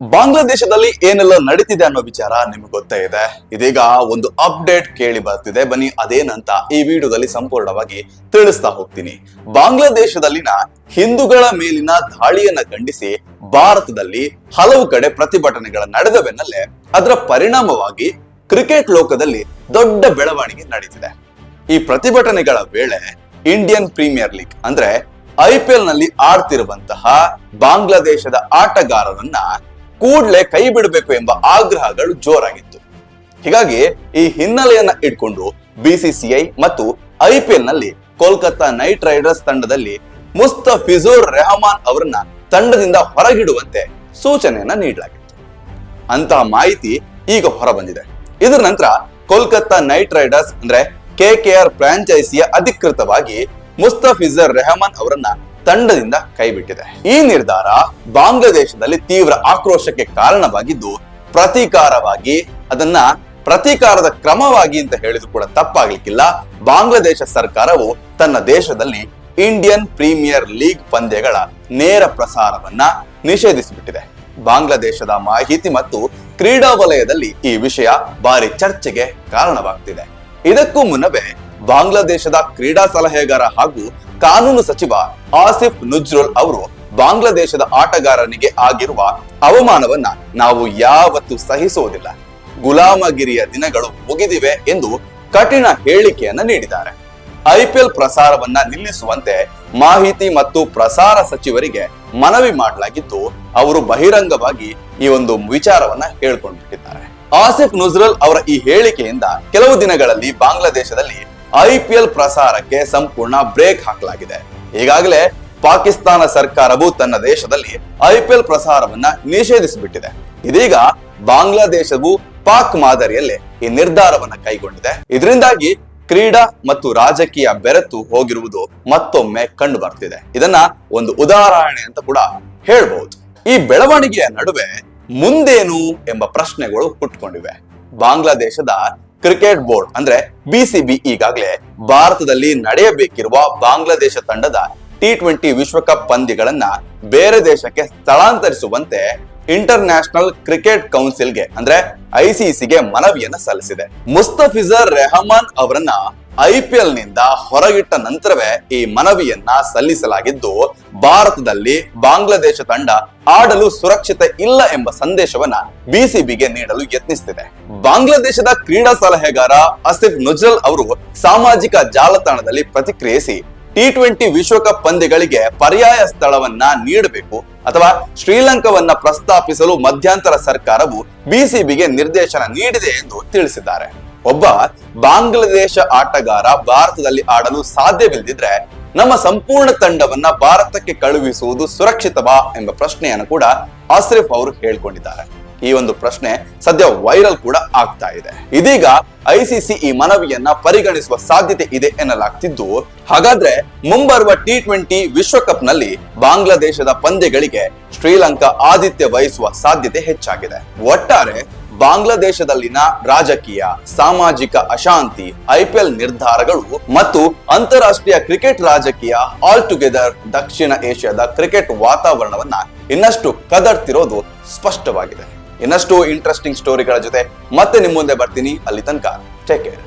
ಬಾಂಗ್ಲಾದೇಶದಲ್ಲಿ ಏನೆಲ್ಲ ನಡೀತಿದೆ ಅನ್ನೋ ವಿಚಾರ ನಿಮ್ಗೆ ಗೊತ್ತೇ ಇದೆ. ಇದೀಗ ಒಂದು ಅಪ್ಡೇಟ್ ಕೇಳಿ ಬರ್ತಿದೆ. ಬನ್ನಿ ಅದೇನಂತ ಈ ವಿಡಿಯೋದಲ್ಲಿ ಸಂಪೂರ್ಣವಾಗಿ ತಿಳಿಸ್ತಾ ಹೋಗ್ತೀನಿ. ಬಾಂಗ್ಲಾದೇಶದಲ್ಲಿನ ಹಿಂದೂಗಳ ಮೇಲಿನ ದಾಳಿಯನ್ನ ಖಂಡಿಸಿ ಭಾರತದಲ್ಲಿ ಹಲವು ಕಡೆ ಪ್ರತಿಭಟನೆಗಳ ನಡೆದ ಬೆನ್ನಲ್ಲೇ ಅದರ ಪರಿಣಾಮವಾಗಿ ಕ್ರಿಕೆಟ್ ಲೋಕದಲ್ಲಿ ದೊಡ್ಡ ಬೆಳವಣಿಗೆ ನಡೀತಿದೆ. ಈ ಪ್ರತಿಭಟನೆಗಳ ವೇಳೆ ಇಂಡಿಯನ್ ಪ್ರೀಮಿಯರ್ ಲೀಗ್ ಅಂದ್ರೆ ಐ ಪಿ ನಲ್ಲಿ ಆಡ್ತಿರುವಂತಹ ಬಾಂಗ್ಲಾದೇಶದ ಆಟಗಾರರನ್ನ ಕೂಡ್ಲೆ ಕೈ ಬಿಡಬೇಕು ಎಂಬ ಆಗ್ರಹಗಳು ಜೋರಾಗಿತ್ತು. ಹೀಗಾಗಿ ಈ ಹಿನ್ನೆಲೆಯನ್ನ ಇಟ್ಕೊಂಡು ಬಿಸಿಸಿಐ ಮತ್ತು ಐ ನಲ್ಲಿ ಕೋಲ್ಕತ್ತಾ ನೈಟ್ ರೈಡರ್ಸ್ ತಂಡದಲ್ಲಿ ಮುಸ್ತಫಿಜುರ್ ರೆಹಮಾನ್ ಅವರನ್ನ ತಂಡದಿಂದ ಹೊರಗಿಡುವಂತೆ ಸೂಚನೆಯನ್ನ ನೀಡಲಾಗಿತ್ತು. ಅಂತಹ ಮಾಹಿತಿ ಈಗ ಹೊರಬಂದಿದೆ. ಇದರ ನಂತರ ಕೋಲ್ಕತ್ತಾ ನೈಟ್ ರೈಡರ್ಸ್ ಅಂದ್ರೆ ಕೆ ಕೆ ಆರ್ ಫ್ರಾಂಚೈಸಿಯ ಅಧಿಕೃತವಾಗಿ ಮುಸ್ತಫಿಜರ್ ರೆಹಮಾನ್ ಅವರನ್ನ ತಂಡದಿಂದ ಕೈಬಿಟ್ಟಿದೆ. ಈ ನಿರ್ಧಾರ ಬಾಂಗ್ಲಾದೇಶದಲ್ಲಿ ತೀವ್ರ ಆಕ್ರೋಶಕ್ಕೆ ಕಾರಣವಾಗಿದ್ದು, ಪ್ರತೀಕಾರವಾಗಿ ಅದನ್ನ ಪ್ರತೀಕಾರದ ಕ್ರಮವಾಗಿ ಅಂತ ಹೇಳಿದ್ರು ಕೂಡ ತಪ್ಪಾಗ್ಲಿಕ್ಕಿಲ್ಲ. ಬಾಂಗ್ಲಾದೇಶ ಸರ್ಕಾರವು ತನ್ನ ದೇಶದಲ್ಲಿ ಇಂಡಿಯನ್ ಪ್ರೀಮಿಯರ್ ಲೀಗ್ ಪಂದ್ಯಗಳ ನೇರ ಪ್ರಸಾರವನ್ನ ನಿಷೇಧಿಸಿಬಿಟ್ಟಿದೆ. ಬಾಂಗ್ಲಾದೇಶದ ಮಾಹಿತಿ ಮತ್ತು ಕ್ರೀಡಾ ವಲಯದಲ್ಲಿ ಈ ವಿಷಯ ಭಾರಿ ಚರ್ಚೆಗೆ ಕಾರಣವಾಗ್ತಿದೆ. ಇದಕ್ಕೂ ಮುನ್ನವೇ ಬಾಂಗ್ಲಾದೇಶದ ಕ್ರೀಡಾ ಸಲಹೆಗಾರ ಹಾಗೂ ಕಾನೂನು ಸಚಿವ ಆಸಿಫ್ ನುಜ್ರುಲ್ ಅವರು ಬಾಂಗ್ಲಾದೇಶದ ಆಟಗಾರನಿಗೆ ಆಗಿರುವ ಅವಮಾನವನ್ನ ನಾವು ಯಾವತ್ತೂ ಸಹಿಸುವುದಿಲ್ಲ. ಗುಲಾಮಗಿರಿಯ ದಿನಗಳು ಮುಗಿದಿವೆ ಎಂದು ಕಠಿಣ ಹೇಳಿಕೆಯನ್ನ ನೀಡಿದ್ದಾರೆ. ಐಪಿಎಲ್ ಪ್ರಸಾರವನ್ನ ನಿಲ್ಲಿಸುವಂತೆ ಮಾಹಿತಿ ಮತ್ತು ಪ್ರಸಾರ ಸಚಿವರಿಗೆ ಮನವಿ ಮಾಡಲಾಗಿದ್ದು, ಅವರು ಬಹಿರಂಗವಾಗಿ ಈ ಒಂದು ವಿಚಾರವನ್ನ ಹೇಳ್ಕೊಂಡ್ಬಿಟ್ಟಿದ್ದಾರೆ ಆಸಿಫ್ ನುಜ್ರಲ್ ಅವರ ಈ ಹೇಳಿಕೆಯಿಂದ ಕೆಲವು ದಿನಗಳಲ್ಲಿ ಬಾಂಗ್ಲಾದೇಶದಲ್ಲಿ ಐಪಿಎಲ್ ಪ್ರಸಾರಕ್ಕೆ ಸಂಪೂರ್ಣ ಬ್ರೇಕ್ ಹಾಕಲಾಗಿದೆ. ಈಗಾಗಲೇ ಪಾಕಿಸ್ತಾನ ಸರ್ಕಾರವು ತನ್ನ ದೇಶದಲ್ಲಿ ಐಪಿಎಲ್ ಪ್ರಸಾರವನ್ನ ನಿಷೇಧಿಸಿಬಿಟ್ಟಿದೆ. ಇದೀಗ ಬಾಂಗ್ಲಾದೇಶವು ಪಾಕ್ ಮಾದರಿಯಲ್ಲಿ ಈ ನಿರ್ಧಾರವನ್ನ ಕೈಗೊಂಡಿದೆ. ಇದರಿಂದಾಗಿ ಕ್ರೀಡಾ ಮತ್ತು ರಾಜಕೀಯ ಬೆರೆತು ಹೋಗಿರುವುದು ಮತ್ತೊಮ್ಮೆ ಕಂಡು ಬರ್ತಿದೆ ಇದನ್ನ ಒಂದು ಉದಾಹರಣೆ ಅಂತ ಕೂಡ ಹೇಳಬಹುದು. ಈ ಬೆಳವಣಿಗೆಯ ನಡುವೆ ಮುಂದೇನು ಎಂಬ ಪ್ರಶ್ನೆಗಳು ಹುಟ್ಕೊಂಡಿವೆ. ಬಾಂಗ್ಲಾದೇಶದ ಕ್ರಿಕೆಟ್ ಬೋರ್ಡ್ ಅಂದ್ರೆ ಬಿಸಿಬಿ ಈಗಾಗಲೇ ಭಾರತದಲ್ಲಿ ನಡೆಯಬೇಕಿರುವ ಬಾಂಗ್ಲಾದೇಶ ತಂಡದ ಟಿ ಟ್ವೆಂಟಿ ವಿಶ್ವಕಪ್ ಪಂದ್ಯಗಳನ್ನ ಬೇರೆ ದೇಶಕ್ಕೆ ಸ್ಥಳಾಂತರಿಸುವಂತೆ ಇಂಟರ್ ನ್ಯಾಷನಲ್ ಕ್ರಿಕೆಟ್ ಕೌನ್ಸಿಲ್ಗೆ ಅಂದ್ರೆ ಐಸಿಸಿಗೆ ಮನವಿಯನ್ನ ಸಲ್ಲಿಸಿದೆ. ಮುಸ್ತಫಿಜರ್ ರೆಹಮಾನ್ ಅವರನ್ನ ಐಪಿಎಲ್ನಿಂದ ಹೊರಗಿಟ್ಟ ನಂತರವೇ ಈ ಮನವಿಯನ್ನ ಸಲ್ಲಿಸಲಾಗಿದ್ದು, ಭಾರತದಲ್ಲಿ ಬಾಂಗ್ಲಾದೇಶ ತಂಡ ಆಡಲು ಸುರಕ್ಷಿತ ಇಲ್ಲ ಎಂಬ ಸಂದೇಶವನ್ನ ಬಿಸಿಬಿಗೆ ನೀಡಲು ಯತ್ನಿಸುತ್ತಿದೆ ಬಾಂಗ್ಲಾದೇಶದ ಕ್ರೀಡಾ ಸಲಹೆಗಾರ ಅಸಿಫ್ ನುಜ್ರಲ್ ಅವರು ಸಾಮಾಜಿಕ ಜಾಲತಾಣದಲ್ಲಿ ಪ್ರತಿಕ್ರಿಯಿಸಿ, ಟಿ ಟ್ವೆಂಟಿ ವಿಶ್ವಕಪ್ ಪಂದ್ಯಗಳಿಗೆ ಪರ್ಯಾಯ ಸ್ಥಳವನ್ನ ನೀಡಬೇಕು ಅಥವಾ ಶ್ರೀಲಂಕಾವನ್ನ ಪ್ರಸ್ತಾಪಿಸಲು ಮಧ್ಯಂತರ ಸರ್ಕಾರವು ಬಿಸಿಬಿಗೆ ನಿರ್ದೇಶನ ನೀಡಿದೆ ಎಂದು ತಿಳಿಸಿದ್ದಾರೆ. ಒಬ್ಬ ಬಾಂಗ್ಲಾದೇಶ ಆಟಗಾರ ಭಾರತದಲ್ಲಿ ಆಡಲು ಸಾಧ್ಯವಿಲ್ಲದಿದ್ರೆ ನಮ್ಮ ಸಂಪೂರ್ಣ ತಂಡವನ್ನ ಭಾರತಕ್ಕೆ ಕಳುಹಿಸುವುದು ಸುರಕ್ಷಿತವಾ ಎಂಬ ಪ್ರಶ್ನೆಯನ್ನು ಕೂಡ ಆಸ್ರಿಫ್ ಅವರು ಹೇಳ್ಕೊಂಡಿದ್ದಾರೆ. ಈ ಒಂದು ಪ್ರಶ್ನೆ ಸದ್ಯ ವೈರಲ್ ಕೂಡ ಆಗ್ತಾ ಇದೆ. ಇದೀಗ ಐಸಿಸಿ ಈ ಮನವಿಯನ್ನ ಪರಿಗಣಿಸುವ ಸಾಧ್ಯತೆ ಇದೆ ಎನ್ನಲಾಗ್ತಿದ್ದು, ಹಾಗಾದ್ರೆ ಮುಂಬರುವ ಟಿ ಟ್ವೆಂಟಿ ವಿಶ್ವಕಪ್ನಲ್ಲಿ ಬಾಂಗ್ಲಾದೇಶದ ಪಂದ್ಯಗಳಿಗೆ ಶ್ರೀಲಂಕಾ ಆದಿತ್ಯ ವಹಿಸುವ ಸಾಧ್ಯತೆ ಹೆಚ್ಚಾಗಿದೆ. ಒಟ್ಟಾರೆ ಬಾಂಗ್ಲಾದೇಶದಲ್ಲಿನ ರಾಜಕೀಯ, ಸಾಮಾಜಿಕ ಅಶಾಂತಿ ಐಪಿಎಲ್ ನಿರ್ಧಾರಗಳು ಮತ್ತು ಅಂತಾರಾಷ್ಟ್ರೀಯ ಕ್ರಿಕೆಟ್ ರಾಜಕೀಯ ಆಲ್ ಟುಗೆದರ್ ದಕ್ಷಿಣ ಏಷ್ಯಾದ ಕ್ರಿಕೆಟ್ ವಾತಾವರಣವನ್ನ ಇನ್ನಷ್ಟು ಕದರ್ತಿರೋದು ಸ್ಪಷ್ಟವಾಗಿದೆ. ಇನ್ನಷ್ಟು ಇಂಟ್ರೆಸ್ಟಿಂಗ್ ಸ್ಟೋರಿಗಳ ಜೊತೆ ಮತ್ತೆ ನಿಮ್ಮ ಮುಂದೆ ಬರ್ತೀನಿ. ಅಲ್ಲಿ ತನಕ ಟೇಕ್ ಕೇರ್